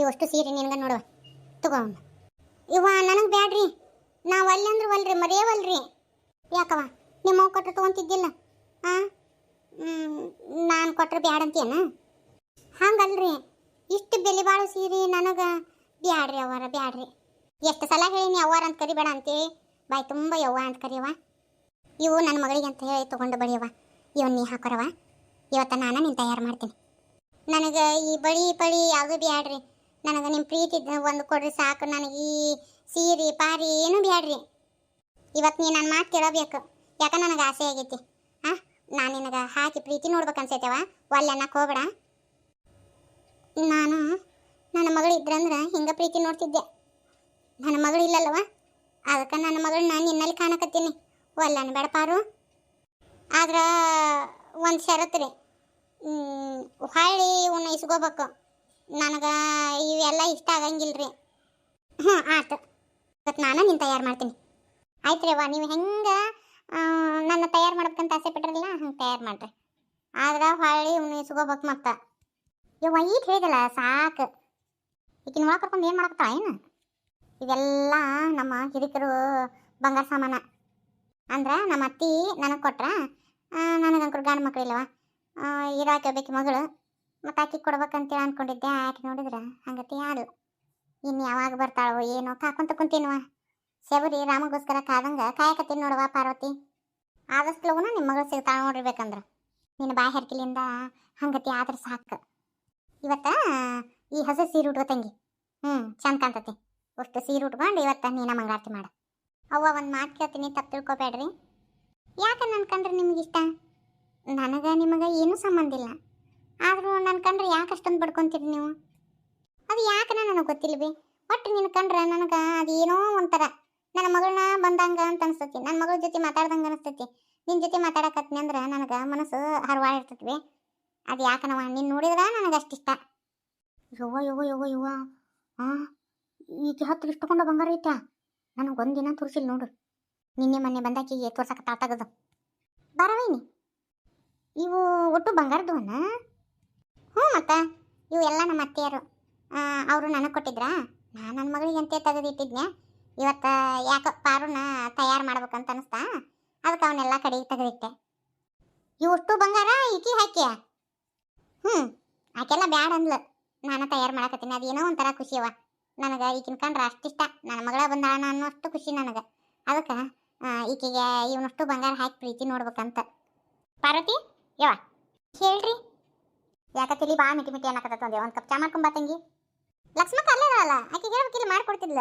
ಇವಷ್ಟು ಸೀರೆ ನಿನಗೆ ನೋಡುವ ತಗೋ ಇವ ನನಗೆ ಬ್ಯಾಡ್ರಿ. ನಾವು ಅಲ್ಲಿ ಅಂದ್ರೆ ಒಲ್ರಿ ಮರೆಯವಲ್ರಿ ಯಾಕವ ನಿಮ್ಮ ಕೊಟ್ರೆ ತಗೊಂತಿದ್ದಿಲ್ಲ. ಹಾಂ ನಾನು ಕೊಟ್ರೆ ಬ್ಯಾಡ ಅಂತೀಯನ? ಹಂಗಲ್ರಿ. ಇಷ್ಟು ಬೆಲೆ ಬಾಳು ಸೀರೆ ನನಗೆ ಬ್ಯಾಡ್ರಿ ಅವರ ಬ್ಯಾಡ್ರಿ. ಎಷ್ಟು ಸಲ ಹೇಳೀನಿ ಅವ್ವಾರ ಅಂತ ಕರಿಬೇಡ ಅಂತೇಳಿ ಬಾಯ್ ತುಂಬ ಯವ್ವ ಅಂತ ಕರಿಯವ ಇವು ನನ್ನ ಮಗಳಿಗೆ ಅಂತ ಹೇಳಿ ತೊಗೊಂಡು ಬಳಿಯವ ಇವನ್ ನೀ ಹಾಕೋರವ ಇವತ್ತ ನಾನು ನೀನು ತಯಾರು ಮಾಡ್ತೀನಿ. ನನಗೆ ಈ ಬಳಿ ಪಳಿ ಯಾವುದು ಬ್ಯಾಡ್ರಿ. ನನಗೆ ನಿಮ್ಮ ಪ್ರೀತಿ ಒಂದು ಕೊಡ್ರಿ ಸಾಕು. ನನಗೆ ಈ ಸೀರೆ, ಪಾರಿ ಏನು ಬೇಡ್ರಿ ಇವತ್ತು ನೀ ನನ್ನ ಮಾತು ಕೇಳಬೇಕು. ಯಾಕ ನನಗೆ ಆಸೆ ಆಗೈತಿ? ಹಾಂ? ನಾನು ನಿನಗೆ ಹಾಕಿ ಪ್ರೀತಿ ನೋಡ್ಬೇಕು ಅನ್ಸೈತವ? ಒಲ್ಲೆ ಅನ್ನಕ್ಕೆ ಹೋಗ್ಬೇಡ. ನಾನು ನನ್ನ ಮಗಳು ಇದ್ರಂದ್ರೆ ಹಿಂಗೆ ಪ್ರೀತಿ ನೋಡ್ತಿದ್ದೆ. ನನ್ನ ಮಗಳು ಇಲ್ಲಲ್ವ? ಅದಕ್ಕೆ ನನ್ನ ಮಗಳು ನಾನು ನಿನ್ನಲ್ಲಿ ಕಾಣಕತ್ತೀನಿ. ಒಲ್ಲನ ಬೇಡ ಪಾರು. ಆದ್ರೆ ಒಂದು ಷರತ್ತು ರೀ. ಹೊಳ್ಳಿ ಇಸ್ಕೋಬೇಕು. ನನಗೆ ಇವೆಲ್ಲ ಇಷ್ಟ ಆಗಂಗಿಲ್ಲ ರೀ ಹ್ಞೂ ಆಯ್ತು ಇವತ್ತು ನಾನು ನಿನ್ನ ತಯಾರು ಮಾಡ್ತೀನಿ. ಆಯ್ತು ರೀ ವಾ ನೀವು ಹೆಂಗೆ ನನ್ನ ತಯಾರು ಮಾಡ್ಬೇಕಂತ ಆಸೆ ಪಟ್ಟಿರಲಿಲ್ಲ ಹಂಗೆ ತಯಾರು ಮಾಡ್ರಿ. ಆದ್ರೆ ಹೊಳ್ಳಿ ಇವನ್ನ ಸಿಗೋಬೇಕು ಮತ್ತೆ. ಇವ ಈಗ ಹೇಳಿದಲ್ಲ, ಸಾಕು. ಈಗಿನ ಒಳಗೆ ಕರ್ಕೊಂಡು ಏನು ಮಾಡಕತ್ತಾಳ, ಏನು? ಇವೆಲ್ಲ ನಮ್ಮ ಹಿರಿಕರು ಬಂಗಾರ ಸಾಮಾನ. ಅಂದ್ರೆ ನಮ್ಮ ಅತ್ತಿ ನನಗೆ ಕೊಟ್ರ ನನಗಂಕರು ಗಂಡು ಮಕ್ಳು ಇಲ್ಲವ ಇರಾಕೆ ಬೇಕು ಮಗಳು. ಮತ್ತು ಆಕಿ ಕೊಡ್ಬೇಕಂತೇಳಿ ಅನ್ಕೊಂಡಿದ್ದೆ. ಆಕೆ ನೋಡಿದ್ರೆ ಹಂಗತಿ ಯಾರು ಇನ್ನು ಯಾವಾಗ ಬರ್ತಾಳೋ ಏನೋ ಕಾಕೊಂತ ಕುಂತೀನವ. ಶಬರಿ ರಾಮಗೋಸ್ಕರ ಕಾದಂಗ ಕಾಯಕತ್ತೀನಿ ನೋಡುವ ಪಾರ್ವತಿ. ಆದಷ್ಟು ಲಗುನ ನಿಮ್ಮ ಮಗಳು ಸಿಗ್ತಾಳ ನೋಡಿರ್ಬೇಕಂದ್ರೆ ನಿನ್ನ ಬಾಯಿ ಹೆರ್ಕಿಲಿಂದ ಹಂಗತಿ ಆದ್ರೆ ಸಾಕು. ಇವತ್ತ ಈ ಹೊಸ ಸೀರೆ ಉಟ್ಕೋ ತಂಗಿ. ಹ್ಞೂ ಚಂದ ಕಾಣ್ತತಿ. ಅಷ್ಟು ಸೀರೆ ಉಟ್ಕೊಂಡು ಇವತ್ತ ನೀನ ಮಂಗಾರತಿ ಮಾಡ. ಅವ್ವ ಒಂದು ಮಾತು ಕೇಳ್ತೀನಿ, ತಪ್ಪು ತಿಳ್ಕೊಬೇಡ್ರಿ. ಯಾಕೆ ನನ್ಕಂದ್ರೆ ನಿಮ್ಗೆ ಇಷ್ಟ ನನಗೆ ನಿಮಗೆ ಏನೂ ಸಂಬಂಧ ಇಲ್ಲ ಆದರೂ ನನ್ನ ಕಂಡ್ರೆ ಯಾಕೆ ಅಷ್ಟೊಂದು ಬಡ್ಕೊಂತೀರಿ ನೀವು? ಅದು ಯಾಕೆ ನನಗೆ ಗೊತ್ತಿಲ್ವಿ? ಒಟ್ಟು ನಿನ್ನ ಕಂಡ್ರೆ ನನಗೆ ಅದೇನೋ ಒಂಥರ. ನನ್ನ ಮಗಳನ್ನ ಬಂದಂಗ ಅಂತ ಅನಿಸ್ತೈತಿ. ನನ್ನ ಮಗಳ ಜೊತೆ ಮಾತಾಡ್ದಂಗೆ ಅನಿಸ್ತೈತಿ. ನಿನ್ನ ಜೊತೆ ಮಾತಾಡಕತ್ನಿ ಅಂದ್ರೆ ನನಗೆ ಮನಸ್ಸು ಹರವಾಳ ಇರ್ತೈತಿ ಅದು ಯಾಕನವ ನೀನು ನೋಡಿದ್ರೆ ನನಗೆ ಅಷ್ಟಿಷ್ಟ ಯವ್ವ ಯವ್ವ ಯವ್ವ ಯವ್ವ. ಹಾಂ ಈಗ ಹತ್ತು ಇಷ್ಟಕೊಂಡ ಬಂಗಾರ ಐತಾ? ನನಗೆ ಒಂದಿನ ತೋರಿಸಿಲ್ಲ ನೋಡು. ನಿನ್ನೆ ಮೊನ್ನೆ ಬಂದಾಕಿಗೆ ತೋರ್ಸಕ್ಕೆ ತಾತಾಗದು ಬರವೇನಿ. ಇವು ಒಟ್ಟು ಬಂಗಾರದವನ ಹ್ಞೂ ಮತ್ತೆ. ಇವು ಎಲ್ಲ ನಮ್ಮ ಅತ್ತೆಯರು. ಅವರು ನನಗೆ ಕೊಟ್ಟಿದ್ರಾ? ನಾನು ನನ್ನ ಮಗಳಿಗೆ ಅಂತೆ ತೆಗೆದಿಟ್ಟಿದ್ನೆ. ಇವತ್ತು, ಯಾಕೆ ಪಾರುನ ತಯಾರು ಮಾಡ್ಬೇಕಂತ ಅನಿಸ್ತಾ. ಅದಕ್ಕೆ ಅವನ್ನೆಲ್ಲ ಕಡೆಗೆ ತೆಗೆದಿಟ್ಟೆ. ಇವಷ್ಟು ಬಂಗಾರ, ಈಕಿ ಹಾಕಿಯ? ಹ್ಞೂ, ಆಕೆಲ್ಲ ಬ್ಯಾಡ ಅಂದ್ಲು. ನಾನು ತಯಾರು ಮಾಡಕತ್ತೀನಿ. ಅದೇನೋ ಒಂಥರ ಅವ. ನನಗೆ ಈಗಿನ ಕಂಡ್ರೆ ಅಷ್ಟಿಷ್ಟ. ನನ್ನ ಮಗಳ ಬಂದಾಳ ಅನ್ನೋಷ್ಟು ಖುಷಿ ನನಗೆ. ಅದಕ್ಕೆ ಈಕೆಗೆ ಇವನಷ್ಟು ಬಂಗಾರ ಹಾಕಿ ಪ್ರೀತಿ ನೋಡ್ಬೇಕಂತ. ಪಾರ್ವತಿ ಯವ ಹೇಳ್ರಿ. ಯಾಕ ತಿಳಿ ಬಾ ಮಿಟಿ ಮಿಟಿ ಅನ್ನಕತ್ತ ಒಂದೇ ಒಂದು ಕಪ್ ಚಾ ಮಾಡ್ಕೊಂಬಾ ತಂಗಿ. ಲಕ್ಷ್ಮಕ್ಕ ಅಲ್ಲೇ ಅಲ್ಲ ಆಕೆ ಹೇಳ್ಬೇಕಿಲ್ಲ ಮಾಡ್ಕೊಡ್ತಿದ್ಲ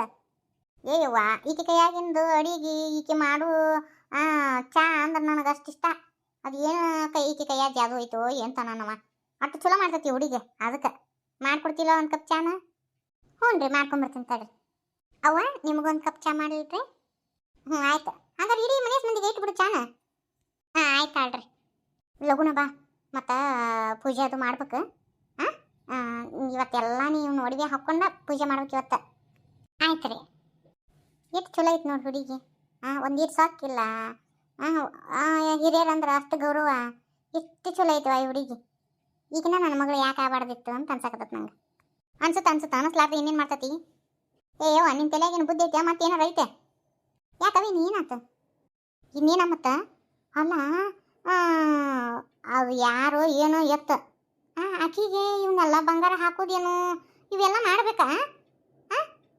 ಏ ಯವ್ವ, ಈಕೆ ಕೈಯಾಗಿಂದು ಅಡಿಗೆ, ಈಕೆ ಮಾಡು ಚಾ ಅಂದ್ರೆ ನನಗೆ ಅಷ್ಟಿಷ್ಟ ಅದು ಏನು ಕೈ, ಈಕೆ ಕೈಯಾಗ ಜಾದು ಹೋಯ್ತು ಎಂತ ನಾನವ ಅಷ್ಟು ಚಲೋ ಮಾಡ್ತತಿ ಹುಡುಗಿ, ಅದಕ್ಕೆ. ಮಾಡ್ಕೊಡ್ತಿಲ್ಲ ಒಂದು ಕಪ್ ಚಾನ? ಹ್ಞೂ ರೀ ಮಾಡ್ಕೊಂಬರ್ತೀನಿ ತಡ್ರಿ. ಅವ್ವ, ನಿಮಗೊಂದು ಕಪ್ ಚಾ ಮಾಡಿಲ್ರಿ ಹ್ಞೂ, ಆಯ್ತು. ಹಂಗಾರೆ ಇಡೀ ಮನೆ ಮಂದಿಗೆ ಇಟ್ಬಿಡು ಚಾನ? ಹಾಂ, ಆಯ್ತು ಆಳ್ರಿ ಲಗುನ ಬಾ. ಮತ್ತು, ಪೂಜೆ ಅದು ಮಾಡ್ಬೇಕು. ಹಾಂ? ಇವತ್ತೆಲ್ಲ ನೀವು ನೋಡಿವೆ ಹಾಕ್ಕೊಂಡು ಪೂಜೆ ಮಾಡ್ಬೇಕು ಇವತ್ತು. ಆಯ್ತು ರೀ. ಎಷ್ಟು ಚಲೋ ಐತೆ ನೋಡಿ ಹುಡುಗಿ. ಹಾಂ ಒಂದೀರು ಸಾಕಿಲ್ಲ. ಹಾಂ ಹಿರಿಯರಂದ್ರೆ ಅಷ್ಟು ಗೌರವ. ಎಷ್ಟು ಚಲೋ ಐತವ ಈ ಹುಡುಗಿ. ಈಗಿನ ನನ್ನ ಮಗಳು ಯಾಕೆ ಆಗಬಾರ್ದಿತ್ತು ಅಂತ ಅನ್ಸಕತ್ತದ ನಂಗೆ. ಅನ್ಸುತ್ತೆ ಅನ್ಸುತ್ತೆ ಅನಿಸ್ಲಾರ್ದು ಇನ್ನೇನು ಮಾಡ್ತತಿ? ಏಯೋ ನಿನ್ನ ತಲೆಯಾಗೇನು ಬುದ್ಧಿ ಐತೆ ಮತ್ತೆ ಏನಾರ ಐತೆ? ಯಾಕವಿ ನೀನಾತ? ಇನ್ನೇನ ಮತ್ತೆ? ಅಲ್ಲ ಆ, ಯಾರೋ ಏನೋ ಎತ್ತ. ಆಕಿಗೆ ಇವನ್ನೆಲ್ಲ ಬಂಗಾರ ಹಾಕೋದೇನು? ಇವೆಲ್ಲ ಮಾಡಬೇಕಾ?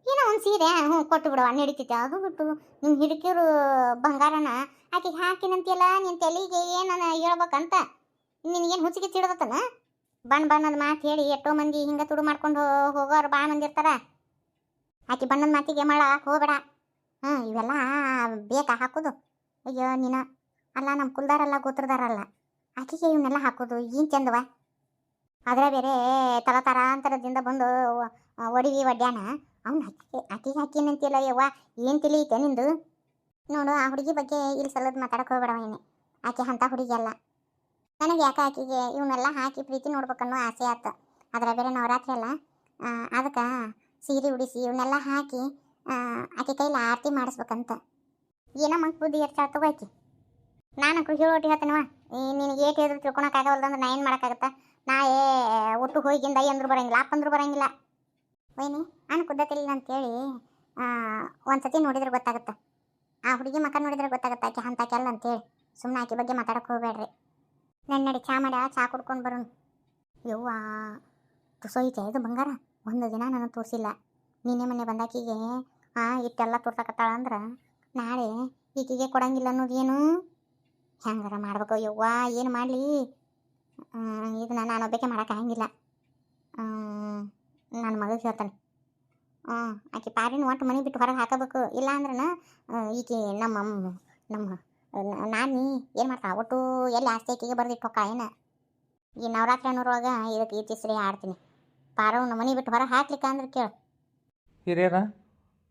ಏನೋ ಒಂದು ಸೀರೆ ಹ್ಞೂ ಕೊಟ್ಟು ಬಿಡವ ನಡೀತೈತೆ ಅದು ಬಿಟ್ಟು ನಿಮ್ಮ ಹಿಡಿಕಿರು ಬಂಗಾರನ ಆಕಿಗೆ ಹಾಕಿನಂತಿಲ್ಲ ನಿನ್ನ ತಲೆಗೆ ಏನನ ಹೇಳ್ಬೇಕಂತ? ನಿನಗೇನು ಹುಚ್ಚಿಗೆ ಚಿಡದತ್ತನ ಬಣ್ಣ ಬಣ್ಣದ ಮಾತು ಹೇಳಿ ಎಷ್ಟೋ ಮಂದಿ ಹಿಂಗೆ ತುಡು ಮಾಡ್ಕೊಂಡು ಹೋಗೋರು ಭಾಳ ಮಂದಿ ಇರ್ತಾರ ಆಕೆ ಬಣ್ಣದ ಮಾತಿಗೆ ಮಳ ಹೋಗಬೇಡ. ಹ್ಞೂ ಇವೆಲ್ಲ ಬೇಕಾ ಹಾಕೋದು? ಅಯ್ಯೋ ನೀನು ಅಲ್ಲ ನಮ್ಮ ಕುಲ್ದಾರಲ್ಲ, ಗೋತ್ರದಾರಲ್ಲ. ಆಕಿಗೆ ಇವನ್ನೆಲ್ಲ ಹಾಕೋದು ಏನು ಚಂದವ? ಆದರೆ ಬೇರೆ ತಲತರಾಂತರದಿಂದ ಬಂದು ಒಡಿವಿ ಒಡ್ಯಾನ. ಅವ್ನು ಹಾಕಿ ಆಕಿಗೆ ಹಾಕಿನಂತಿಲ್ಲ ಯವ್ವ? ಏನು ತಿಳಿಯುತ್ತೆ ನಿಂದು? ನೋಡು, ಆ ಹುಡುಗಿ ಬಗ್ಗೆ ಇಲ್ಲಿ ಸಲದ್ ಮಾತಾಡಕ್ಕೆ ಹೋಗ್ಬೇಡವ ಆಕೆ ಅಂಥ ಹುಡುಗಿ ಅಲ್ಲ. ನನಗೆ ಯಾಕೆ ಆಕೆಗೆ ಇವನ್ನೆಲ್ಲ ಹಾಕಿ ಪ್ರೀತಿ ನೋಡ್ಬೇಕನ್ನೋ ಆಸೆ ಆಯ್ತು ಅದರ ಬೇರೆ ನವರಾತ್ರಿ ಅಲ್ಲ. ಅದಕ್ಕೆ ಸೀರೆ ಉಡಿಸಿ ಇವನ್ನೆಲ್ಲ ಹಾಕಿ ಆಕೆ ಕೈಲಿ ಆರತಿ ಮಾಡಿಸ್ಬೇಕಂತ. ಏನೋ ಮಂಕ್ ಬುದ್ಧಿ ಇರ್ತಾಳೆ ತಗೋಯ್ತಿ ನಾನು ಕೃಷಿ ಒಟ್ಟಿ ಹೇಳ್ತೇನವ ನಿನಗೆ ಏಟ್ ಹೇಳಿದ್ರು ತಿಳ್ಕೊಳಕ್ಕಾಗವಲ್ದು ಅಂದ್ರೆ ನಾ ಏನು ಮಾಡೋಕ್ಕಾಗತ್ತ? ನಾ ಏ, ಒಟ್ಟು ಹೋಗಿಂದ ಅಂದ್ರು ಬರಂಗಿಲ್ಲ ಅಪ್ಪ ಅಂದ್ರೂ ಬರಂಗಿಲ್ಲ. ಒಯ್ನಿ ನಾನು ಕುದ್ದತಿಲ್ಲ ಅಂತೇಳಿ ಒಂದು ಸತಿ ನೋಡಿದ್ರೆ ಗೊತ್ತಾಗುತ್ತೆ. ಆ ಹುಡುಗಿ ಮಕ್ಕ ನೋಡಿದ್ರೆ ಗೊತ್ತಾಗುತ್ತೆ, ಆಕೆ ಅಂತಾಕೆಲ್ಲ ಅಂತೇಳಿ. ಸುಮ್ಮನೆ ಆಕೆ ಬಗ್ಗೆ ಮಾತಾಡಕ್ಕೆ ಹೋಗ್ಬೇಡ್ರಿ. ನನ್ನ ನಡಿ ಚಾ ಮಾಡ್ಯಾ, ಚಾ ಕುಡ್ಕೊಂಡು ಬರೋಣ. ಯವ್ವಾ ತುಸೋಯ್ತೆ ಇದು ಬಂಗಾರ, ಒಂದು ದಿನ ನಾನು ತೋರಿಸಿಲ್ಲ. ನಿನ್ನೆ ಮೊನ್ನೆ ಬಂದಾಕಿಗೆ, ಆ, ಇಟ್ಟೆಲ್ಲ ತೋರ್ಸಕತ್ತಾಳ ಅಂದ್ರೆ, ನಾಳೆ ಈಕೆಗೆ ಕೊಡಂಗಿಲ್ಲ ಅನ್ನೋದೇನು ಹೆಂಗಾರ ಮಾಡ್ಬೇಕು? ಯವ್ವ ಏನು ಮಾಡಲಿ? ಇದನ್ನ ನಾನು ಒಬ್ಬಕ್ಕೆ ಹಂಗಿಲ್ಲ ನನ್ನ ಮಗ ಹೇಳ್ತಾನೆ ಹ್ಞೂ ಆಕೆ ಪಾರಿನ ಒಟ್ಟು ಮನೆ ಬಿಟ್ಟು ಹೊರಗೆ ಹಾಕಬೇಕು. ಇಲ್ಲ ಅಂದ್ರನ ಈಕೆ ನಮ್ಮ ಅಮ್ಮ- ನಮ್ಮ ನಾನಿ ಏನು ಮಾಡ್ತಾ ಒಟ್ಟು ಎಲ್ಲಿ ಆಸ್ತಿ ಆಕೆಗೆ ಬರ್ದಿಟ್ಟು ಹೊಕ್ಕ ಏನ? ಈ ನವರಾತ್ರಿ ಅನ್ನೋರೊಳಗೆ ಇದಕ್ಕೆ ಈ ತಿಸ್ರಿ ಆಡ್ತೀನಿ. ಪಾರವನ್ನ ಮನೆ ಬಿಟ್ಟು ಹೊರಗೆ ಹಾಕ್ಲಿಕ್ಕೆ ಅಂದ್ರೆ ಕೇಳು. ಹಿರಿಯರ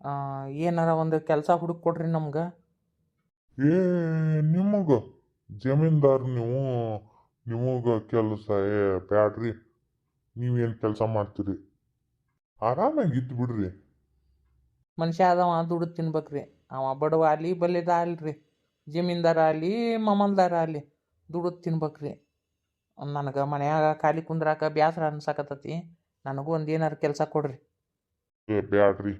ಆ, ಏನಾರ ಒಂದು ಕೆಲಸ ಹುಡುಕ್ ಕೊಡ್ರಿ ನಮ್ಗೆ. ಏ ನಿಮಗ ಜಮೀನ್ದಾರ್ ನೀವು ನಿಮಗೆ ಕೆಲಸ ಏ ಬ್ಯಾಡ್ರಿ ನೀವೇನು ಕೆಲಸ ಮಾಡ್ತೀರಿ? ಆರಾಮಾಗಿ ಇದ್ದು ಬಿಡ್ರಿ. ಮನುಷ್ಯ ಅದವ ದುಡ್ದು ತಿನ್ಬೇಕ್ರಿ. ಅವ ಬಡವ ಅಲ್ಲಿ ಬಲ್ಲಿದ ಅಲ್ರಿ ಜಮೀನ್ದಾರ ಅಲ್ಲಿ ಮಮಲ್ದಾರ ಅಲ್ಲಿ ದುಡ್ದು ತಿನ್ಬೇಕ್ರಿ. ನನಗೆ ಮನ್ಯಾಗ ಖಾಲಿ ಕುಂದ್ರಾಕ ಬ್ಯಾಸರ ಅನ್ಸಕತ್ತತಿ. ನನಗೂ ಒಂದು ಏನಾರು ಕೆಲಸ ಕೊಡ್ರಿ. ಏ ಬ್ಯಾಡ್ರಿ.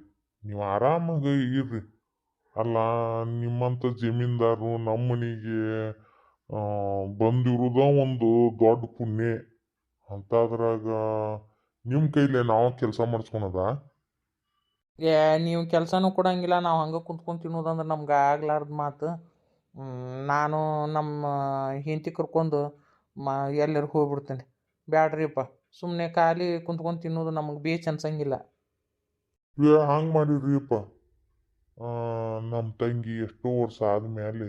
ನೀವು ಆರಾಮಾಗಿ ಇರ್ರಿ. ಅಲ್ಲ ನಿಮ್ಮಂಥ ಜಮೀನ್ದಾರು ನಮ್ಮನಿಗೆ ಮನೆಗೆ ಬಂದಿರೋದ ಒಂದು ದೊಡ್ಡ ಪುಣ್ಯ. ಅಂತಾದ್ರಾಗ ನಿಮ್ಮ ಕೈಲೇ ನಾವು ಕೆಲಸ ಮಾಡಿಸ್ಕೊಳದ ಏ ನೀವು ಕೆಲಸನೂ ಕೊಡಂಗಿಲ್ಲ ನಾವು ಹಂಗೆ ಕುಂತ್ಕೊಂಡು ತಿನ್ನೋದಂದ್ರೆ ನಮ್ಗೆ ಆಗ್ಲಾರ್ದ ಮಾತು. ನಾನು ನಮ್ಮ ಹೆಂಡತಿ ಕರ್ಕೊಂಡು ಮ ಎಲ್ಲರೂ ಹೋಗ್ಬಿಡ್ತೇನೆ. ಬ್ಯಾಡ್ರಿಪ್ಪ ಸುಮ್ಮನೆ ಖಾಲಿ ಕುಂತ್ಕೊಂಡು ತಿನ್ನೋದು ನಮಗೆ ಬೇಚ್ ಅನ್ಸಂಗಿಲ್ಲ. ಏ ಹಂಗೆ ಮಾಡಿದ್ರಿಪ್ಪ ನಮ್ಮ ತಂಗಿ ಎಷ್ಟೋ ವರ್ಷ ಆದಮೇಲೆ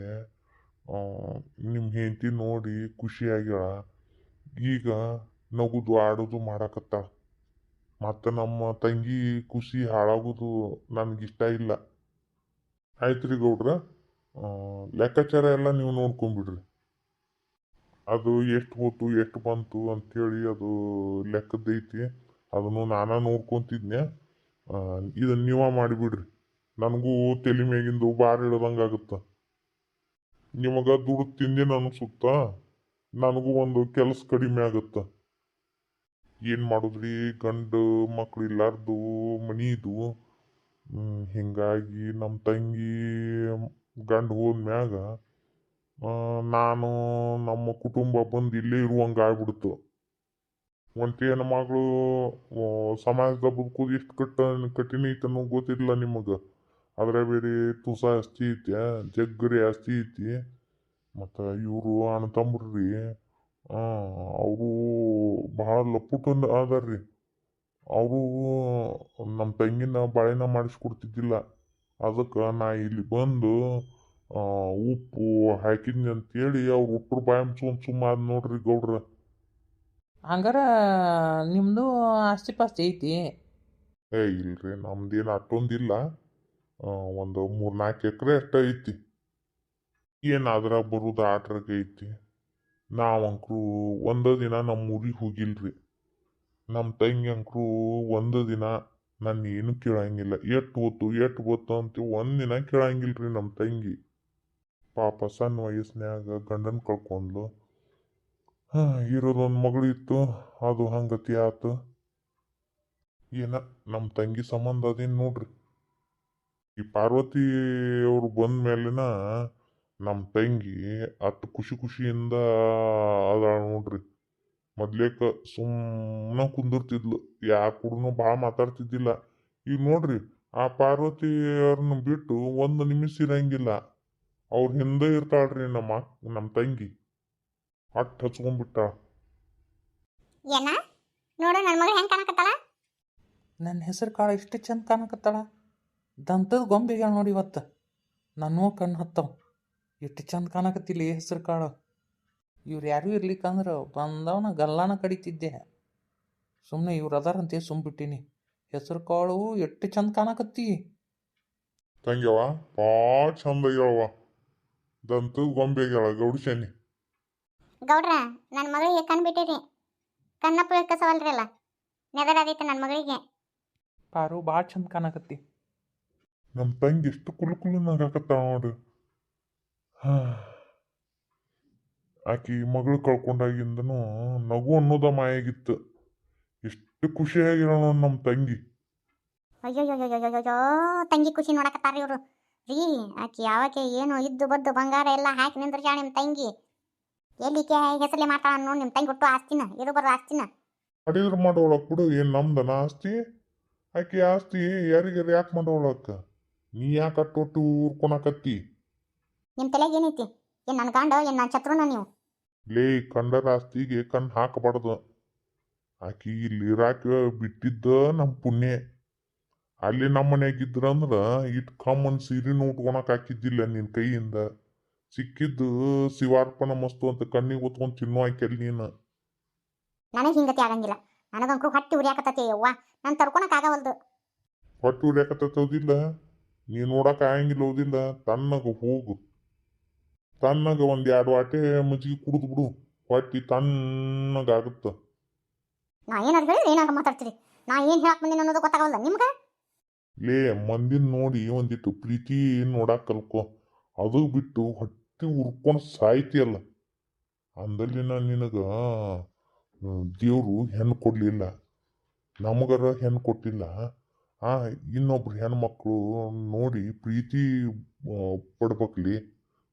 ನಿಮ್ಮ ಹೆಂಡತಿ ನೋಡಿ ಖುಷಿಯಾಗ್ಯಾಳ ಈಗ ನಗುದು ಆಡೋದು ಮಾಡಾಕತ್ತ ಮತ್ತು ನಮ್ಮ ತಂಗಿ ಖುಷಿ ಹಾಳಾಗೋದು ನನಗಿಷ್ಟ ಇಲ್ಲ. ಆಯ್ತು ರೀ ಗೌಡ್ರ. ಲೆಕ್ಕಾಚಾರ ಎಲ್ಲ ನೀವು ನೋಡ್ಕೊಂಬಿಡ್ರಿ ಅದು ಎಷ್ಟು ಹೋತು, ಎಷ್ಟು ಬಂತು ಅಂಥೇಳಿ ಅದು ಲೆಕ್ಕದೈತಿ ಅದನ್ನು ನಾನಾ ನೋಡ್ಕೊತಿದ್ನೆ ಇದನ್ನು ಇದನ್ನ ನೀವ ಮಾಡಿಬಿಡ್ರಿ. ನನಗೂ ತಲೆ ಮ್ಯಾಗಿಂದು ಭಾರ ಇಳ್ದಂಗೆ ಆಗುತ್ತೆ ನಿಮಗೆ ದುಡ್ಡು ತಿಂದಿನ ಅನಿಸುತ್ತ ನನಗೂ ಒಂದು ಕೆಲಸ ಕಡಿಮೆ ಆಗುತ್ತೆ. ಏನು ಮಾಡುದ್ರಿ? ಗಂಡು ಮಕ್ಳು ಇಲ್ಲಾರ್ದು, ಮನೀದು. ಹಿಂಗಾಗಿ ನಮ್ಮ ತಂಗಿ ಗಂಡು ಹೋದ್ಮ್ಯಾಗ ನಾನು ನಮ್ಮ ಕುಟುಂಬ ಬಂದು ಇಲ್ಲೇ ಇರುವಂಗೆ ಆಗ್ಬಿಡ್ತು. ಒಂಟಿ ಹೆಣ್ಮಗಳು ಸಮಾಜದ ಬದುಕೋದು ಎಷ್ಟು ಕಟ್ಟ, ಕಠಿಣ ಐತೆ ಗೊತ್ತಿಲ್ಲ ನಿಮಗೆ. ಅದ್ರ ಬೇರೆ ತುಸ ಆಸ್ತಿ ಐತಿ ಜಗ್ಗರಿ ಆಸ್ತಿ ಐತಿ ಮತ್ತು ಇವರು ಅಣ್ಣ ರೀ ಅವರು ಭಾಳ ಅದಾರ ರೀ ಅವರು ನಮ್ಮ ತಂಗಿನ ಬಾಳೆನ ಮಾಡಿಸ್ಕೊಡ್ತಿದ್ದಿಲ್ಲ. ಅದಕ್ಕೆ ನಾ ಇಲ್ಲಿ ಬಂದು ಉಪ್ಪು ಹಾಕಿದ್ನಿ ಅಂತೇಳಿ ಅವ್ರು ಉಟ್ರು ಬಾಯಿ ಮುಚ್ಕೊಂಡು ಸುಮ್ಮ ಆದ್ ನೋಡ್ರಿ ಗೌಡ್ರ. ಹಂಗಾರ ನಿಮ್ಮದು ಆಸ್ತಿ ಪಾಸ್ತಿ ಐತಿ? ಏ ಇಲ್ರಿ ನಮ್ದೇನು ಅಷ್ಟೊಂದಿಲ್ಲ. ಒಂದು ಮೂರು ನಾಲ್ಕು ಎಕರೆ ಅಷ್ಟ ಐತಿ. ಏನು ಅದ್ರಾಗ ಬರೋದು ಆಟ್ರಾಗ ಐತಿ. ನಾವಂಕರು ಒಂದು ದಿನ ನಮ್ಮ ಊರಿಗೆ ಹೋಗಿಲ್ರಿ. ನಮ್ಮ ತಂಗಿ ಅಂಕರು ಒಂದು ದಿನ ನನ್ನ ಏನು ಕೇಳಂಗಿಲ್ಲ. ಎಷ್ಟು ಗೊತ್ತು ಎಷ್ಟು ಗೊತ್ತು ಅಂತ ಒಂದಿನ ಕೇಳಂಗಿಲ್ರಿ ನಮ್ಮ ತಂಗಿ. ಪಾಪ ಸಣ್ಣ ವಯಸ್ಸಿನಾಗ ಗಂಡನ ಕಳ್ಕೊಂಡ್ಲು. ಹಾಂ ಇರೋದೊಂದು ಮಗಳು ಇತ್ತು ಅದು ಹಂಗತಿ ಆತು. ಏನ ನಮ್ಮ ತಂಗಿ ಸಂಬಂಧ ಅದೇನು ನೋಡ್ರಿ? ಈ ಪಾರ್ವತಿ ಅವ್ರು ಬಂದ ಮೇಲಿನ ನಮ್ಮ ತಂಗಿ ಅಷ್ಟು ಖುಷಿ ಖುಷಿಯಿಂದ ಅದಾಳ ನೋಡ್ರಿ. ಮೊದ್ಲೇಕ ಸುಮ್ಮನೆ ಕುಂದಿರ್ತಿದ್ಲು. ಯಾರ ಕೂಡನು ಭಾಳ ಮಾತಾಡ್ತಿದ್ದಿಲ್ಲ. ಈಗ ನೋಡ್ರಿ ಆ ಪಾರ್ವತಿ ಅವ್ರನ್ನ ಬಿಟ್ಟು ಒಂದು ನಿಮಿಷ ಇರಂಗಿಲ್ಲ. ಅವ್ರ ಹಿಂದೆ ಇರ್ತಾಳ್ರಿ ನಮ್ಮ ನಮ್ಮ ತಂಗಿ. ಹಚ್ಕೊಂಡ್ಬಿಟ್ಟಾಳ. ಏನ? ನೋಡು ನನ್ನ ಮಗಳು ಹೆಂಗೆ ಕಾಣಕತ್ತಾಳ? ನನ್ನ ಹೆಸರು ಕಾಳು ಇಷ್ಟು ಚಂದ ಕಾಣಕತ್ತಾಳ. ದಂತದ ಗೊಂಬೆಗಳು ನೋಡಿ ಇವತ್ತು. ನನ್ನೂ ಕಣ್ಣು ಹತ್ತವ. ಎಷ್ಟು ಚಂದ ಕಾಣಕತ್ತಿಲ್ಲ ಹೆಸರು ಕಾಳು. ಇವ್ರು ಯಾರೂ ಇರ್ಲಿಕ್ಕಂದ್ರೆ ಬಂದವನ ಗಲ್ಲಾನ ಕಡಿತಿದ್ದೆ. ಸುಮ್ಮನೆ ಇವ್ರು ಅದಾರಂತೆ ಸುಮ್ಬಿಟ್ಟಿನಿ ಹೆಸರು ಕಾಳು ಎಷ್ಟು ಚಂದ ಕಾಣಕತ್ತಿ. ತಂಗ್ಯವ ಭಾಳ ಚಂದ ದಂತದ ಗೊಂಬೆ ಆಗ್ಯಾಳ ಗೌಡ್ಶನಿ. ಗೌಡ್ರ ನನ್ನ ಮಗಳಿಗೆ ಕಣ್ ಬಿಟ್ಟಿರಿ. ಕಣ್ಣಪ್ಪ ಕಸವಲ್ರಿ ಅಲ್ಲ ನೆದರಾದೈತೆ ನನ್ನ ಮಗಳಿಗೆ. ಪಾರು ಭಾಳ ಚಂದ ಕಾಣಕತ್ತಿ. ನಮ್ಮ ತಂಗಿ ಎಷ್ಟು ಕುಲು ಕುಲು ನಗಾಕತ್ತಾಳ ನೋಡು. ಹಾ. ಆಕಿ ಮಗಳು ಕಳ್ಕೊಂಡಾಗಿಂದನು ನಗು ಅನ್ನೋದ ಮಾಯಾಗಿತ್ತು. ಎಷ್ಟು ಖುಷಿಯಾಗಿರೋ ನಮ್ಮ ತಂಗಿ. ಅಯ್ಯೋಯ್ಯೋಯ್ಯೋಯ್ಯೋ ತಂಗಿ ಖುಷಿ ನೋಡಕತ್ತಾರ ಇವರು. ರೀ ಆಕಿ ಯಾವಕ್ಕೆ ಏನು ಇದ್ದು ಬದ್ದು ಬಂಗಾರ ಎಲ್ಲ ಹಾಕಿ ನಿಂದ್ರಜಾ ನಿಮ್ಮ ತಂಗಿ. ಎಲ್ಲಿಕೆ ಹೆಸರಲ್ಲಿ ಮಾತಾಡ ನೋಡಿ ನಿಮ್ಮ ತಂಗಿ ಹುಟ್ಟು ಆಸ್ತಿನ ಇದು ಬರೋ ಆಸ್ತಿನ. ಅಡಿದ್ರು ಮಾಡೋಳಕ್ ಬಿಡು ಏನು ನಮ್ದನ ಆಸ್ತಿ? ಆಕಿ ಆಸ್ತಿ ಯಾರಿಗಾರು ಯಾಕೆ ಮಾಡೋಳಕ್ಕ ನೀ ಯಾಕೆ ಅಟ್ಟೊಟ್ಟು ಊರ್ಕೊಳಕತ್ತಿ ನಿಮ್ಮ ತಲೆಗೆ ಏನೈತಿ? ಏನು ನನ್ನ ಗಂಡ ಏನು ನನ್ನ ಶತ್ರುನ ನೀವು? ಲೇ ಕಂಡರ ಆಸ್ತಿಗೆ ಕಣ್ಣು ಹಾಕಬಾರ್ದು. ಆಕಿ ಇಲ್ಲಿ ಇರಾಕ ಬಿಟ್ಟಿದ್ದ ನಮ್ಮ ಪುಣ್ಯ. ಅಲ್ಲಿ ನಮ್ಮ ಮನ್ಯಾಗಿದ್ರಂದ್ರ ಇಟ್ ಕಮ್ಮನ್ ಸೀರೆನೂ ಉಟ್ಕೊಳಕ್ ಹಾಕಿದ್ದಿಲ್ಲ ನಿನ್ನ ಕೈಯಿಂದ. ಸಿಕ್ಕಿದ್ದು ಶಿವಾರ್ಪಣ ಮಸ್ತು ಅಂತ ಕಣ್ಣಿಗೆ ಹೊತ್ಕೊಂಡು ತಿನ್ನೋ ಹಾಕಲ್ ನೀನು. ನನಗೆ ಹಿಂಗತಿ ಆಗಂಗಿಲ್ಲ. ನನಗಂಕ್ರು ಹಟ್ಟಿ ಉರಿಯಾಕತ್ತತಿ ಯವ್ವ. ನಾನು ತರ್ಕೊಳಕ್ ಆಗವಲ್ದು. ಹೊಟ್ಟೆ ಉರಿಯಾಕತ್ತೋದಿಲ್ಲ ನೀ ನೋಡಕ್ ಆಗಂಗಿಲ್ಲ ಓದಿಲ್ಲ ತಣ್ಣಗ ಹೋಗು. ತಣ್ಣಗ ಒಂದ್ ಎರಡು ವಾಟೆ ಮಜ್ಜಿಗೆ ಕುಡಿದು ಬಿಡು. ಹೊಟ್ಟಿ ತಣ್ಣಗಾಗುತ್ತ ನಾ ಏನಾದ್ರು ಹೇಳಿದ್ರೆ ಏನಾಗ ಮಾತಾಡ್ತೀರಿ. ನಾ ಏನ್ ಹೇಳಕ್ ಬಂದಿನ ಅನ್ನೋದು ಗೊತ್ತಾಗಲ್ಲ ನಿಮ್ಗೆ? ಲೇ ಮಂದಿನ ನೋಡಿ ಒಂದಿಟ್ಟು ಪ್ರೀತಿ ನೋಡಕ್ ಕಲ್ಕೊ. ಅದು ಬಿಟ್ಟು ಹೊಟ್ಟೆ ಉರ್ಕೊಂಡು ಸಾಯ್ತಿಯಲ್ಲ. ಅಂದಲ್ಲಿನ ನಿನಗ ದೇವರು ಹೆಣ್ಣು ಕೊಡ್ಲಿಲ್ಲ. ನಮಗರ ಹೆಣ್ಣು ಕೊಟ್ಟಿಲ್ಲ. ಆ ಇನ್ನೊಬ್ರು ಹೆಣ್ಮಕ್ಳು ನೋಡಿ ಪ್ರೀತಿ ಪಡ್ಬೇಕ್ಲಿ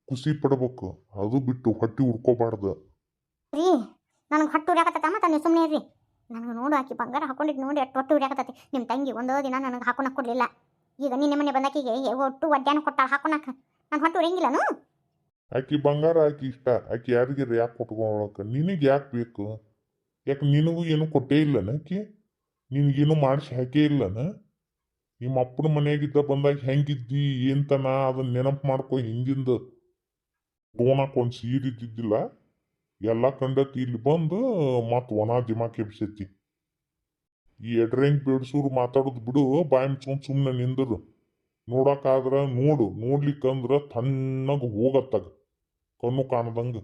ಖುಷಿ ಪಡ್ಬೇಕು. ಅದು ಬಿಟ್ಟು ಹೊಟ್ಟಿ ಹುಡ್ಕೋಬಾರ್ದು ರೀ ನನಗೆ ಹೊಟ್ಟು ಉರಿಯಾಕತ್ತ ಮತ್ತೆ ನೀವು ಸುಮ್ಮನೆ ಇರ್ರಿ. ನನಗೆ ನೋಡು ಆಕಿ ಬಂಗಾರ ಹಾಕೊಂಡಿದ್ದು ನೋಡಿ ಅಷ್ಟು ಹೊಟ್ಟು ಉರಿಯಾಕತ್ತತಿ. ನಿಮ್ಮ ತಂಗಿ ಒಂದೋ ದಿನ ನನಗೆ ಹಾಕೊಳಕ್ ಕೊಡಲಿಲ್ಲ. ಈಗ ನಿನ್ನೆ ಮನೆ ಬಂದಾಕಿಗೆ ಒಟ್ಟು ಒಡ್ಡ್ಯಾನ ಕೊಟ್ಟಾಳ ಹಾಕೊಳಕ ನಾನು ಹೊಟ್ಟು ಉರಿಯಂಗಿಲ್ಲನು ಆಕಿ ಬಂಗಾರ ಆಕಿ ಇಷ್ಟ. ಆಕಿ ಯಾರಿಗಾರ ಯಾಕೆ ಕೊಟ್ಕೊಳಕ? ನಿನಗೆ ಯಾಕೆ ಬೇಕು? ಯಾಕೆ ನಿನಗೂ ಏನು ಕೊಟ್ಟೇ ಇಲ್ಲನ ಆಕಿ? ನಿನಗೇನು ಮಾಡಿಸಿ ಹಾಕೇ ಇಲ್ಲನ? ನಿಮ್ಮ ಅಪ್ಪನ ಮನೆಯಾಗಿದ್ದ ಬಂದಾಗ ಹೆಂಗಿದ್ದಿ ಏನ್ತನ ಅದನ್ನ ನೆನಪು ಮಾಡ್ಕೊ ಹಿಂದಿಂದ. ಒಂದು ಸೀರೆ ಇದ್ದಿದ್ದಿಲ್ಲ ಎಲ್ಲ ಕಂಡತಿ ಇಲ್ಲಿ ಬಂದು ಮತ್ತೆ ಒಣ ದಿಮಾ ಕೆಬ್ಸೈತಿ. ಈ ಎಡ್ರೆಂಗ್ ಬೇಡ್ಸೂರು ಮಾತಾಡೋದು ಬಿಡು ಬಾಯಿ ಮುಚ್ಕೊಂಡು ಸುಮ್ಮನೆ ನಿಂದರು. ನೋಡಕ್ಕಾದ್ರ ನೋಡು ನೋಡ್ಲಿಕ್ಕಂದ್ರ ತಣ್ಣಗ ಹೋಗತ್ತಾಗ ಕಣ್ಣು ಕಾಣದಂಗ.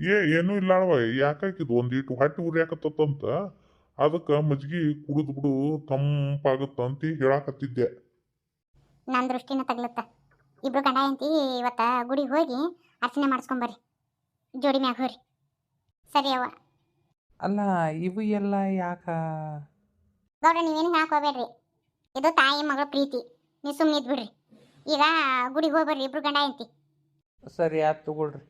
ಏ ಏನೂ ಇಲ್ಲಾಳವ ಯಾಕಾಕಿದ್ ಒಂದೀಟು ಹೊಟ್ಟೆ ಉರಿಯಾಕತ್ತಂತ? ಅದಕ್ಕೆ ಮಜ್ಗಿ ಕುಡಿದ್ಬಿಡು ಬಿಡು ತಂಪಾಗತ್ತ ಅಂತ ಹೇಳಾಕತ್ತಿದ್ದೆ. ನನ್ನ ದೃಷ್ಟಿನ ತಗ್ಲತ್ತ. ಇಬ್ರು ಗಂಡ ಹೆಂಡತಿ ಇವತ್ತ ಗುಡಿಗೆ ಹೋಗಿ ಅರ್ಚನೆ ಮಾಡಿಸ್ಕೊಂಬರ್ರಿ ಜೋಡಿ ಮ್ಯಾಗ ಹೋರಿ ಸರಿ ಅವ್ವ. ಅಲ್ಲ ಇವು ಎಲ್ಲ ಯಾಕ? ಗೌಡ ನೀವೇನು ಹೇಳಕ್ ಹೋಗ್ಬೇಡ್ರಿ. ಇದು ತಾಯಿ ಮಗಳ ಪ್ರೀತಿ. ನೀವು ಸುಮ್ಮನೆ ಇದ್ಬಿಡ್ರಿ ಈಗ ಗುಡಿಗೆ ಹೋಗ್ಬರ್ರಿ ಇಬ್ರು ಗಂಡ ಹೆಂಡತಿ. ಸರಿ ಆಯ್ತು ತಗೊಳ್ರಿ.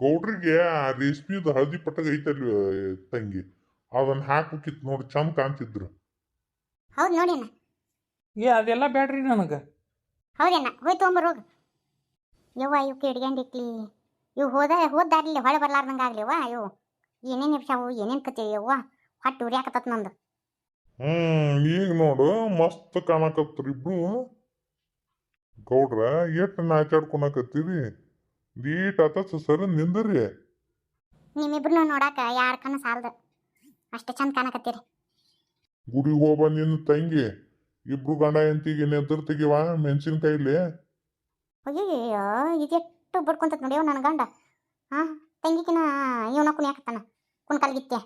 ಗೌಡ್ರಿಗೆ ಆ ರೇಷ್ಮಿದು ಹಳದಿ ಪಟ್ಟಗ ಐತಲ್ವ ತಂಗಿ? ಅದನ್ನ ಹಾಕ್ಬೇಕಿತ್ತು ನೋಡಿ ಚಂದ ಕಾಣ್ತಿದ್ರು. ಹೌದು ನೋಡಿ ಅಣ್ಣ. ಏ ಅದೆಲ್ಲ ಬೇಡ್ರಿ ನನಗೆ. ಹೌದಣ್ಣ ಹೋಯ್ ತೊಗೊಂಬರ್ ಹೋಗು. ಯವ್ವ ಇವಕ್ಕೆ ಹಿಡ್ಕೊಂಡಿಕ್ಲಿ ಇವು ಹೋದ ಹೋದ ದಾರಿಲಿ ಹೊಳೆ ಬರ್ಲಾರ್ದಂಗೆ ಆಗ್ಲಿ ಅವ್ವ ಇವು. ಏನೇನು ಎಬ್ಸಾವು ಏನೇನು ಕತ್ತಿ ಯವ್ವ. ಹೊಟ್ಟೆ ಉರಿಯಾಕತ್ತತ್ ನಂದು. ಹ್ಮ್ ಈಗ ನೋಡು ಮಸ್ತ್ ಕಾಣಕತ್ರಿ ಇಬ್ರು. ಗೌಡ್ರ ಎಷ್ಟು ನಾಚಾಡ್ಕೊಳಕತ್ತೀರಿ ದೀಟ್ ಆತ ಸರ ನಿಂದ್ರಿ. ನಿಮ್ಮಿಬ್ರು ನೋಡಾಕ ಯಾರ ಕಣ್ಣ ಸಾಲದು. ಅಷ್ಟು ಚಂದ ಕಾಣಕತ್ತೀರಿ. ಗುಡಿಗೆ ಹೋಗ ನಿನ್ನ ತಂಗಿ ಇಬ್ರು ಗಂಡ ಎಂತಿಗೆ ನೆದ್ರ ತೆಗಿವ ಮೆಣಸಿನ್ಕಾಯಿಲಿ? ಅಯ್ಯಯ್ಯೋ ಇದೆಷ್ಟು ಬಡ್ಕೊಂತ ನೋಡಿ ನನ್ನ ಗಂಡ. ಹಾಂ ತಂಗಿಕಿನ ಇವನ ಕುಣಿಯಾಕತ್ತಾನ ಕುಣ್ಕಲ್ಗಿತ್ಯ.